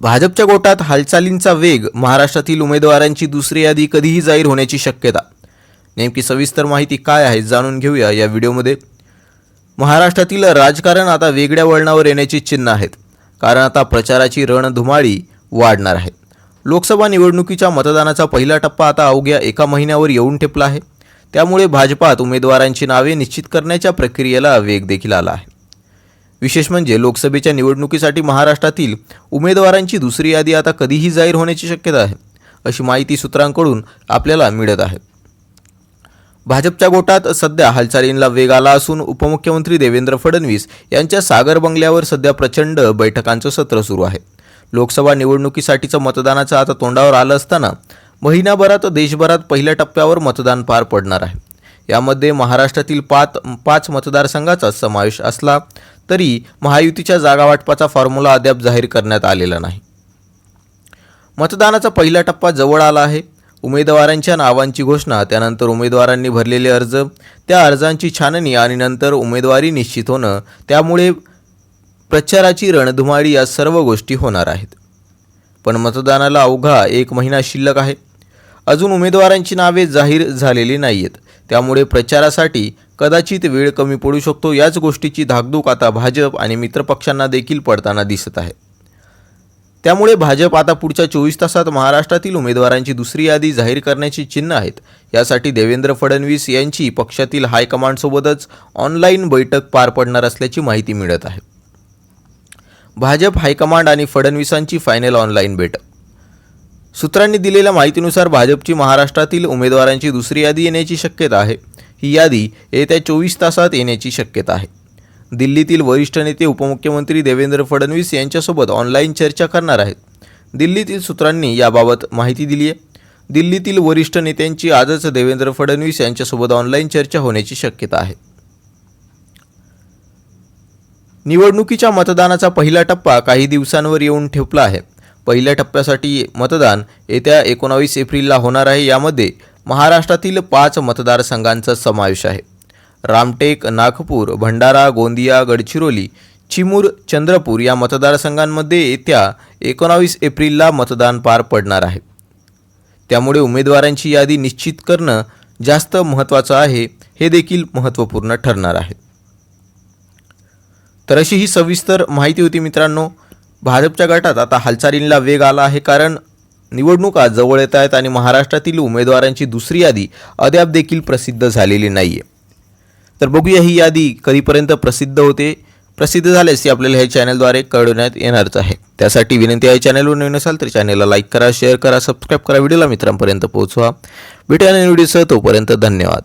भाजपच्या गोटात हालचालींचा वेग महाराष्ट्रातील उमेदवारांची दुसरी यादी कधीही जाहीर होण्याची शक्यता. नेमकी सविस्तर माहिती काय आहे जाणून घेऊया या व्हिडिओमध्ये. महाराष्ट्रातील राजकारण आता वेगळ्या वळणावर येण्याची चिन्ह आहेत. कारण आता प्रचाराची रणधुमाळी वाढणार आहे. लोकसभा निवडणुकीच्या मतदानाचा पहिला टप्पा आता अवघ्या एका महिन्यावर येऊन ठेपला आहे. त्यामुळे भाजपात उमेदवारांची नावे निश्चित करण्याच्या प्रक्रियेला वेग देखील आला आहे. विशेष म्हणजे लोकसभेच्या निवडणुकीसाठी महाराष्ट्रातील उमेदवारांची दुसरी यादी आता कधीही जाहीर होण्याची शक्यता आहे अशी माहिती सूत्रांकडून आपल्याला मिळत आहे. भाजपच्या गोटात सध्या हालचालींना वेग आला असून उपमुख्यमंत्री देवेंद्र फडणवीस यांच्या सागर बंगल्यावर सध्या प्रचंड बैठकांचं सत्र सुरू आहे. लोकसभा निवडणुकीसाठीचं मतदानाचं आता तोंडावर आलं असताना महिनाभरात देशभरात पहिल्या टप्प्यावर मतदान पार पडणार आहे. यामध्ये महाराष्ट्रातील पाच पाच मतदारसंघाचा समावेश असला तरी महायुतीच्या जागावाटपाचा फॉर्म्युला अद्याप जाहीर करण्यात आलेला नाही. मतदानाचा पहिला टप्पा जवळ आला आहे. उमेदवारांच्या नावांची घोषणा त्यानंतर उमेदवारांनी भरलेले अर्ज त्या अर्जांची छाननी आणि नंतर उमेदवारी निश्चित होणं त्यामुळे प्रचाराची रणधुमाळी या सर्व गोष्टी होणार आहेत. पण मतदानाला अवघा एक महिना शिल्लक आहे. अजून उमेदवारांची नावे जाहीर झालेली नाही आहेत त्यामुळे प्रचारासाठी कदाचित वेळ कमी पडू शकतो याच गोष्टीची धाकधूक आता भाजप आणि मित्रपक्षांना देखील पडताना दिसत आहे. त्यामुळे भाजप आता पुढच्या चोवीस तासात महाराष्ट्रातील उमेदवारांची दुसरी यादी जाहीर करण्याची चिन्ह आहेत. यासाठी देवेंद्र फडणवीस यांची पक्षातील हायकमांडसोबतच ऑनलाईन बैठक पार पडणार असल्याची माहिती मिळत आहे. भाजप हायकमांड आणि फडणवीसांची फायनल ऑनलाईन बैठक सूत्रांनी दिलेल्या माहितीनुसार भाजपची महाराष्ट्रातील उमेदवारांची दुसरी यादी येण्याची शक्यता आहे. ही यादी येत्या चोवीस तासात येण्याची शक्यता आहे. दिल्लीतील वरिष्ठ नेते उपमुख्यमंत्री देवेंद्र फडणवीस यांच्यासोबत ऑनलाईन चर्चा करणार आहेत. दिल्लीतील सूत्रांनी याबाबत माहिती दिली आहे दिल्लीतील वरिष्ठ नेत्यांची आजच देवेंद्र फडणवीस यांच्यासोबत ऑनलाईन चर्चा होण्याची शक्यता आहे. निवडणुकीच्या मतदानाचा पहिला टप्पा काही दिवसांवर येऊन ठेपला आहे. पहिल्या टप्प्यासाठी मतदान येत्या एकोणावीस एप्रिलला होणार आहे. यामध्ये महाराष्ट्रातील पाच मतदारसंघांचा समावेश आहे. रामटेक नागपूर भंडारा गोंदिया गडचिरोली चिमूर चंद्रपूर या मतदारसंघांमध्ये येत्या एकोणावीस एप्रिलला मतदान पार पडणार आहे. त्यामुळे उमेदवारांची यादी निश्चित करणं जास्त महत्त्वाचं आहे हे देखील महत्त्वपूर्ण ठरणार आहे. तर अशी ही सविस्तर माहिती होती मित्रांनो. भाजपच्या गटात आता हालचालींना वेग आला आहे कारण निवडणुका जवळ येत आहेत आणि महाराष्ट्रातील उमेदवारांची दुसरी यादी अद्याप देखील प्रसिद्ध झालेली नाही आहे तर बघूया ही यादी कधीपर्यंत प्रसिद्ध होते. प्रसिद्ध झाल्यास ती आपल्याला हे चॅनलद्वारे कळवण्यात येणारच आहे. त्यासाठी विनंती आहे चॅनलवर नवीन असाल तर चॅनलला लाईक करा शेअर करा सबस्क्राईब करा व्हिडिओला मित्रांपर्यंत पोहोचवा. भेटूया नवीन व्हिडिओसह तोपर्यंत धन्यवाद.